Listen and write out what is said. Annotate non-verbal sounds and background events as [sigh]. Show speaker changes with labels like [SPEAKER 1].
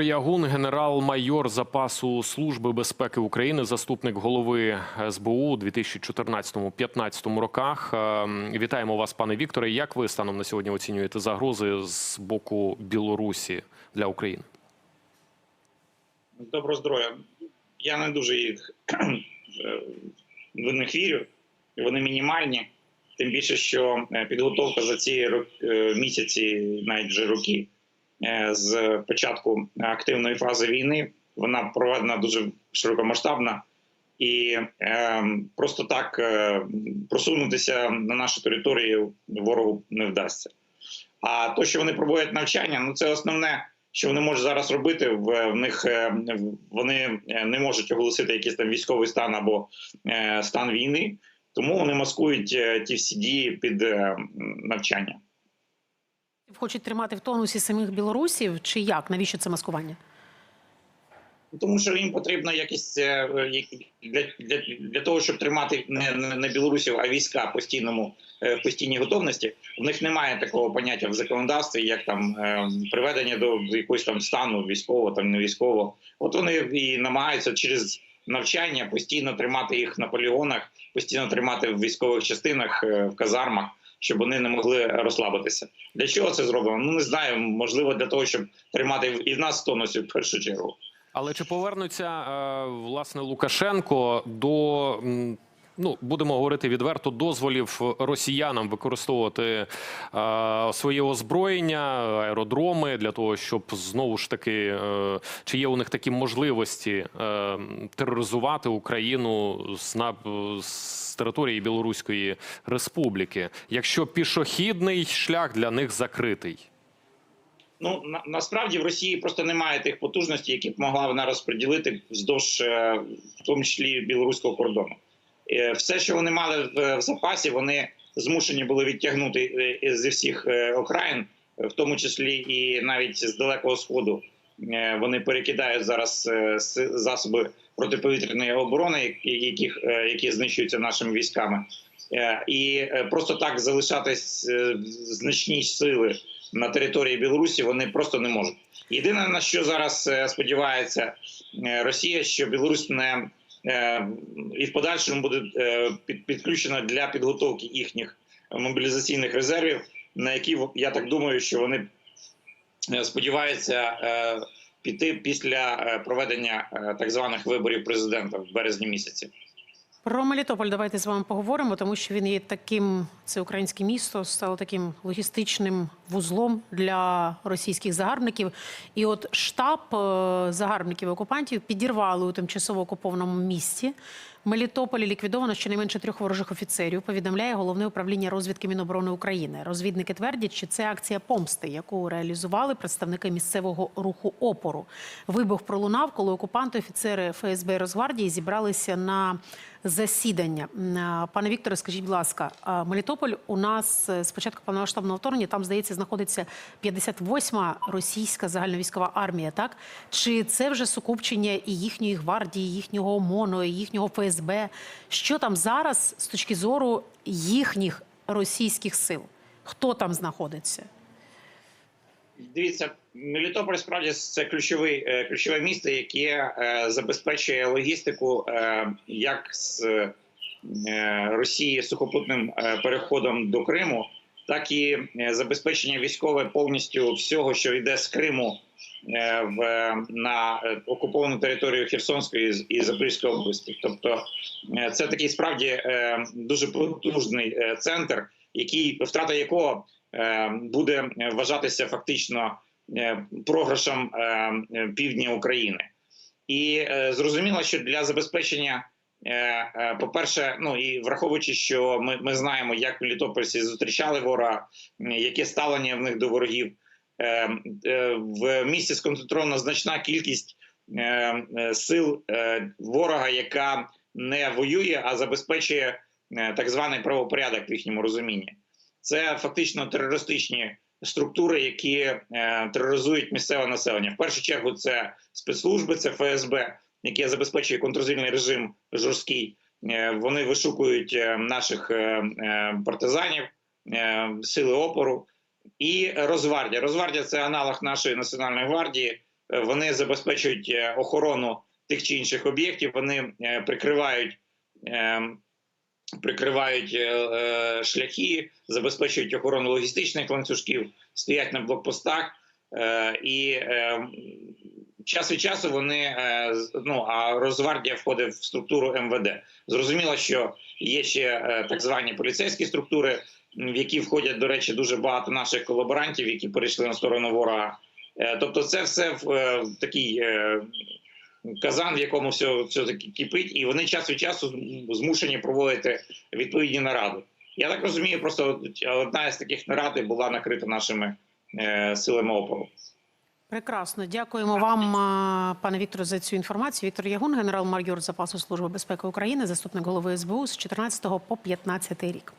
[SPEAKER 1] Ягун, генерал-майор запасу Служби безпеки України, заступник голови СБУ у 2014-2015 роках. Е, Вітаємо вас, пане Вікторе. Як ви станом на сьогодні оцінюєте загрози з боку Білорусі для України?
[SPEAKER 2] Доброго здоров'я. Я не дуже їх [clears throat] в них вірю. Вони мінімальні. Тим більше, що е, підготовка за ці е, місяці, навіть вже роки, з початку активної фази війни, вона проведена дуже широкомасштабна. І е, просто так е, просунутися на нашу територію ворогу не вдасться. А то, що вони проводять навчання, ну це основне, що вони можуть зараз робити. В, в них е, вони е, не можуть оголосити якийсь там військовий стан або е, стан війни, тому вони маскують е, ті всі дії під е, навчання.
[SPEAKER 3] Хочуть тримати в тонусі самих білорусів, чи як? Навіщо це маскування?
[SPEAKER 2] Тому що їм потрібно якісь е, які- для, для, для того, щоб тримати не, не, білорусів, а війська постійному е, в постійній готовності. В них немає такого поняття в законодавстві, як там е, приведення до, якогось там стану військового, там не військового. От вони і намагаються через навчання постійно тримати їх на полігонах, постійно тримати в військових частинах, е, в казармах. Щоб вони не могли розслабитися. Для чого це зроблено? Ну не знаю. Можливо, для того, щоб тримати і в нас в тонусі в першу чергу.
[SPEAKER 1] Але чи повернуться е, власне Лукашенко до ну будемо говорити відверто дозволів росіянам використовувати е, своє озброєння, аеродроми для того, щоб знову ж таки е, чи є у них такі можливості е, тероризувати Україну з на з території Білоруської Республіки, якщо пішохідний шлях для них закритий?
[SPEAKER 2] Ну на, насправді в Росії просто немає тих потужностей, які б могла вона розподілити вздовж, е, в тому числі білоруського кордону. Е, Все, що вони мали в, запасі, вони змушені були відтягнути е, зі всіх е, окраїн, в тому числі і навіть з далекого сходу. Е, Вони перекидають зараз е, засоби протиповітряної оборони, яких, е, які знищуються нашими військами. Е, І е, просто так залишатись е, значні сили на території Білорусі вони просто не можуть. Єдине на що зараз е, сподівається е, Росія, що Білорусь не е, і в подальшому буде е, підключена для підготовки їхніх мобілізаційних резервів, на які я так думаю, що вони е, сподіваються е, піти після е, проведення е, так званих виборів президента в березні місяці.
[SPEAKER 3] Про Мелітополь давайте з вами поговоримо, тому що він є таким, це українське місто, стало таким логістичним вузлом для російських загарбників. І от штаб е, загарбників окупантів підірвали у тимчасово окупованому місті. Мелітополі ліквідовано щонайменше трьох ворожих офіцерів. Повідомляє головне управління розвідки Міноборони України. Розвідники твердять, що це акція помсти, яку реалізували представники місцевого руху опору. Вибух пролунав, коли окупанти, офіцери ФСБ і Росгвардії зібралися на засідання. Пане Вікторе, скажіть, будь ласка, Мелітополь у нас е, з початку повномасштабного вторгнення там здається знаходиться 58-ма російська загальновійськова армія. Так чи це вже сукупчення і їхньої гвардії, їхнього ОМОНу, і їхнього ФСБ? Що там зараз з точки зору їхніх російських сил? Хто там знаходиться?
[SPEAKER 2] Дивіться, Мелітополь справді це ключовий, е, ключове місто, яке е, забезпечує логістику е, як з Росії сухопутним переходом до Криму, так і забезпечення військове повністю всього, що йде з Криму в на окуповану територію Херсонської і Запорізької області. Тобто, це такий справді дуже потужний центр, який втрата якого буде вважатися фактично е, програшем е, е, півдня України. І е, зрозуміло, що для забезпечення, е, е, по-перше, ну і враховуючи, що ми, ми знаємо, як літописці зустрічали ворога, яке ставлення в них до ворогів. Е, е, В місті сконцентрована значна кількість е, е, сил е, ворога, яка не воює, а забезпечує е, так званий правопорядок в їхньому розумінні. Це фактично терористичні структури, які е, тероризують місцеве населення. В першу чергу це спецслужби, це ФСБ, яке забезпечує контррозвідний режим жорсткий. Е, вони вишукують е, наших партизанів, сили опору і Розвардія. Розвардія це аналог нашої національної гвардії. вони забезпечують охорону тих чи інших об'єктів. Вони прикривають. Прикривають е, е, шляхи, забезпечують охорону логістичних ланцюжків, стоять на блокпостах, е, і час від часу вони е, ну а Росгвардія входить в структуру МВД. Зрозуміло, що є ще так звані поліцейські структури, в які входять, до речі, дуже багато наших колаборантів, які перейшли на сторону ворога. Тобто, це все в, е, казан, в якому все, все таки кипить, і вони час від часу змушені проводити відповідні наради. Я так розумію, просто одна із таких нарад була накрита нашими е, силами опору.
[SPEAKER 3] Прекрасно, дякуємо вам, пане Вікторе, за цю інформацію. Віктор Ягун, генерал-майор запасу служби безпеки України, заступник голови СБУ з 14 по 15 рік.